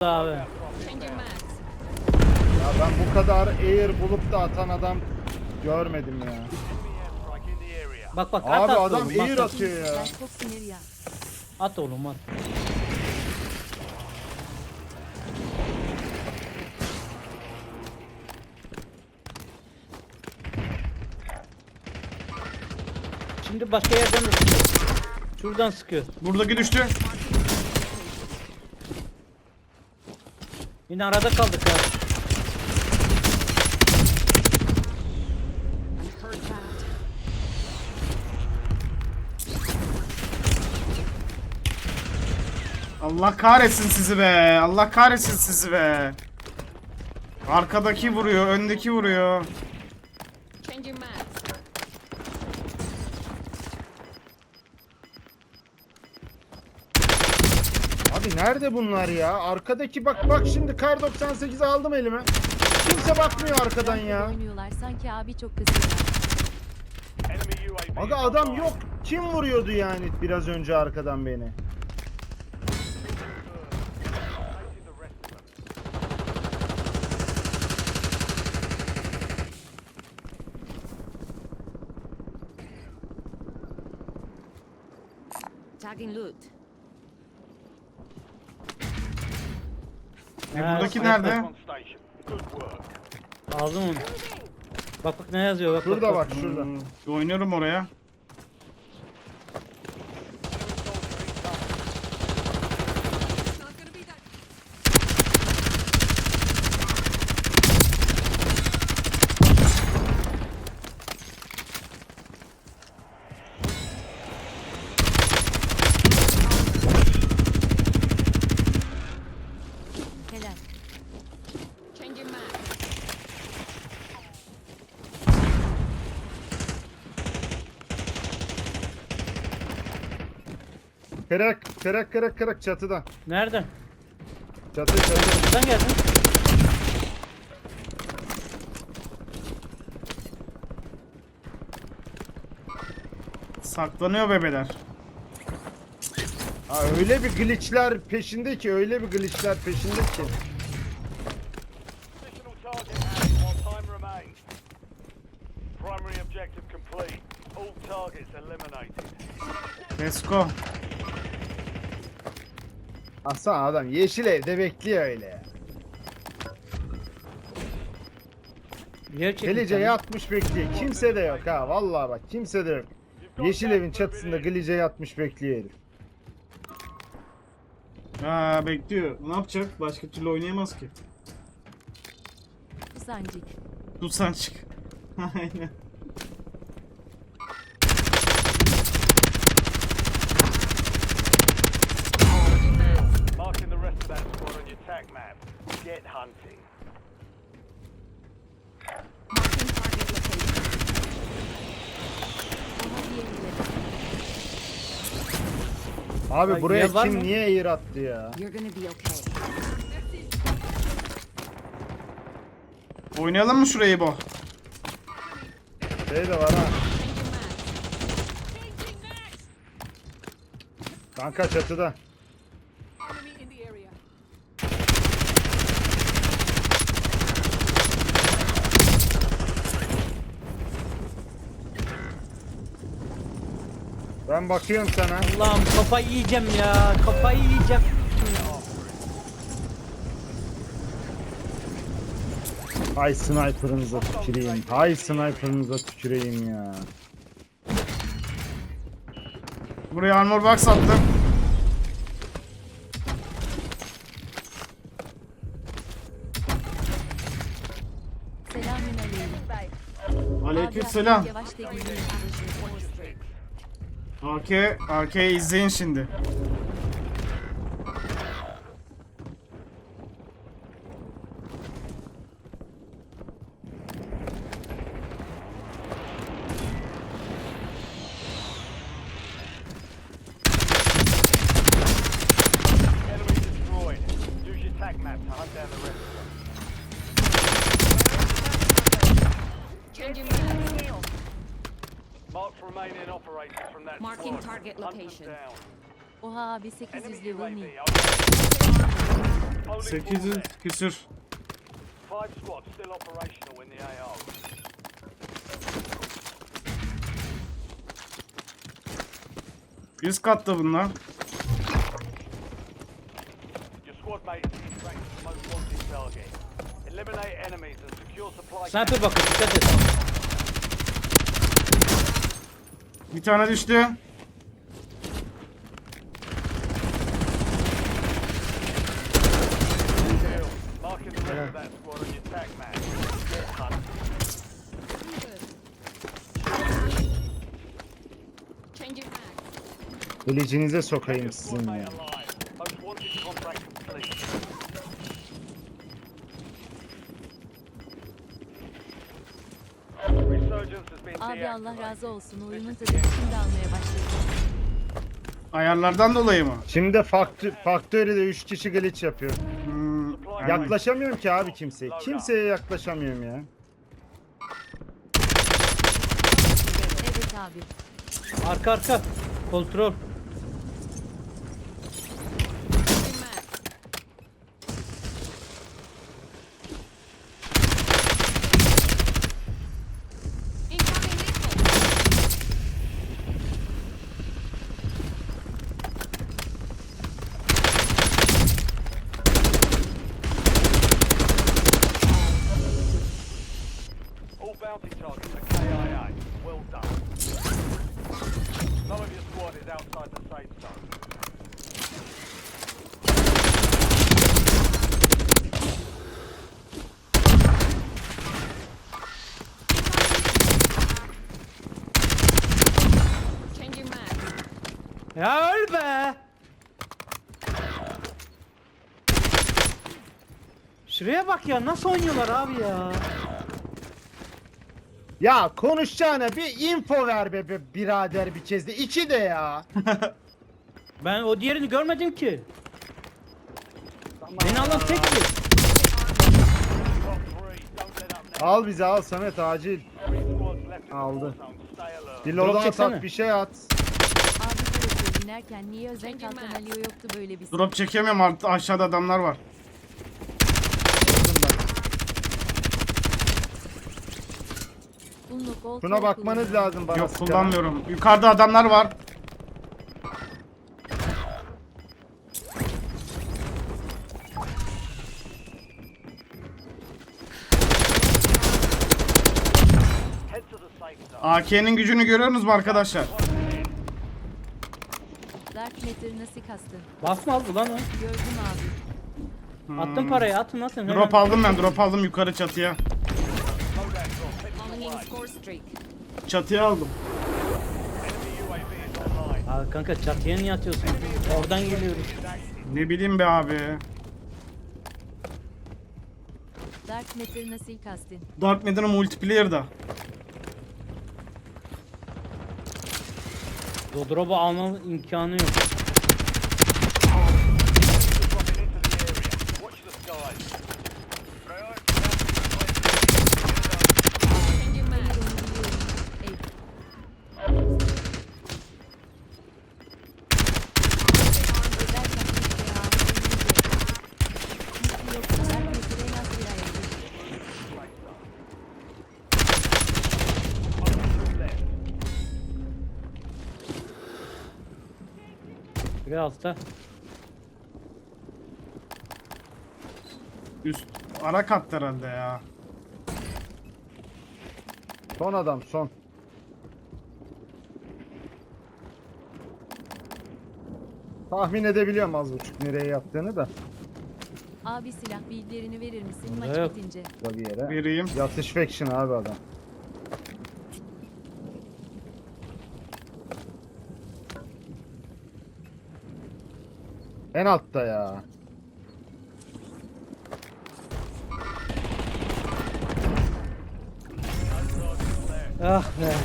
abi. Ya ben bu kadar air bulup da atan adam görmedim ya. Bak bak at Abi at adam oğlum, air at, at. atıyor ya. At oğlum at. Şimdi başka yerden de sıkıyor. Şuradan sıkıyor. Buradaki düştü. Yine arada kaldık ya. Allah kahretsin sizi be. Allah kahretsin sizi be. Arkadaki vuruyor, öndeki vuruyor. Abi nerede bunlar ya? Arkadaki bak bak şimdi kar 98'i aldım elime. Kimse bakmıyor arkadan ya. Oynuyorlar sanki abi çok kızıyorlar. Aga adam yok. Kim vuruyordu yani biraz önce arkadan beni? Tagging loot. E, Ha, buradaki sniper. nerede? Aldım onu. Bak bak ne yazıyor bak. Şurada bak şurada. Hmm, oynuyorum oraya. Kırak kırak kırak kırak çatıdan. Nereden? Çatı çatı. Buradan geldin. Saklanıyor bebeler. Ha, öyle bir glitchler peşinde ki öyle bir glitchler peşinde ki. Additional target added while time remains. Primary objective complete. All targets eliminated. Let's go. Hasan adam yeşil evde bekliyor öyle çekil Gelice yatmış bekliyor. Kimse de yok ha vallahi bak kimse de yok. Yeşil evin çatısında Glice yatmış bekliyor herif. Ha bekliyor. Ne yapacak? Başka türlü oynayamaz ki. Sancık. Tutsan çık. Aynen. Marking the rest of that squad on your tac map. Get hunting. Marking target location. Oha diğerleri. Abi Ay, buraya var kim mı? niye air attı ya? You're gonna be okay. Oynayalım mı şurayı bu? Şey de var ha. Kanka çatıda. Enemy in the area. Ben bakıyorum sana. Allah'ım kafayı yiyeceğim ya. Kafayı yiyeceğim. Hay sniper'ınıza tüküreyim. Hay sniper'ınıza tüküreyim ya. Buraya armor box attım. Selamünaleyküm. Aleykümselam. Yavaş da gidiyor. AK, AK izleyin şimdi. Mark remaining operators from that Marking squad. target Hunt them location. down. Oha abi 800 Enemy level UAV ni. overhead. Only four 800 left. küsür. Five squads still operational in the AO. Üst katta bunlar. Your squad mate is to the most wanted target. Eliminate enemies and secure supply Sniper bakın dikkat et. Bir tane düştü. Kill. Marking the rest of that squad on your tac map. Hunt. Changing mag. Elicinize sokayım sizin ya. Abi Allah razı olsun. Oyunun tadını şimdi almaya başladım. Ayarlardan dolayı mı? Şimdi faktö faktöride 3 kişi glitch yapıyor. Hmm. Yaklaşamıyorum ki abi kimseye. Kimseye yaklaşamıyorum ya. Evet abi. Arka arka. Kontrol. Ya öl be. Şuraya bak ya nasıl oynuyorlar abi ya. Ya konuşacağına bir info ver be, be birader bir kez de. İki de ya. Ben o diğerini görmedim ki. Beni alan tek bir. Al bizi al Samet acil. Aldı. Bir Drop loda çeksene. at bir şey at. Dinlerken niye özel mag. alıyor yoktu böyle bir Drop çekemiyorum alt- aşağıda adamlar var. Şuna bakmanız lazım bana. Yok kullanmıyorum. Yukarıda adamlar var. AK'nin gücünü görüyorsunuz mu arkadaşlar? Matter nasıl kastın? Basma aldı lan o. Gördüm abi. Attım parayı atın atın. hemen. Drop aldım ben. Drop aldım yukarı çatıya. Score streak. Çatıya aldım. Abi kanka çatıya niye atıyorsun? Oradan geliyoruz. Ne bileyim be abi. Dark Matter nasıl kastın? Dark Matter'ın multiplayer'da. O drop'u alma imkanı yok. Biri altta. Üst ara katta herhalde ya. Son adam son. Tahmin edebiliyorum az buçuk nereye yattığını da. Abi silah bilgilerini verir misin Burada maç yok. bitince? Da bir yere. Vereyim. Yatış faction abi adam. En altta ya. Ah be.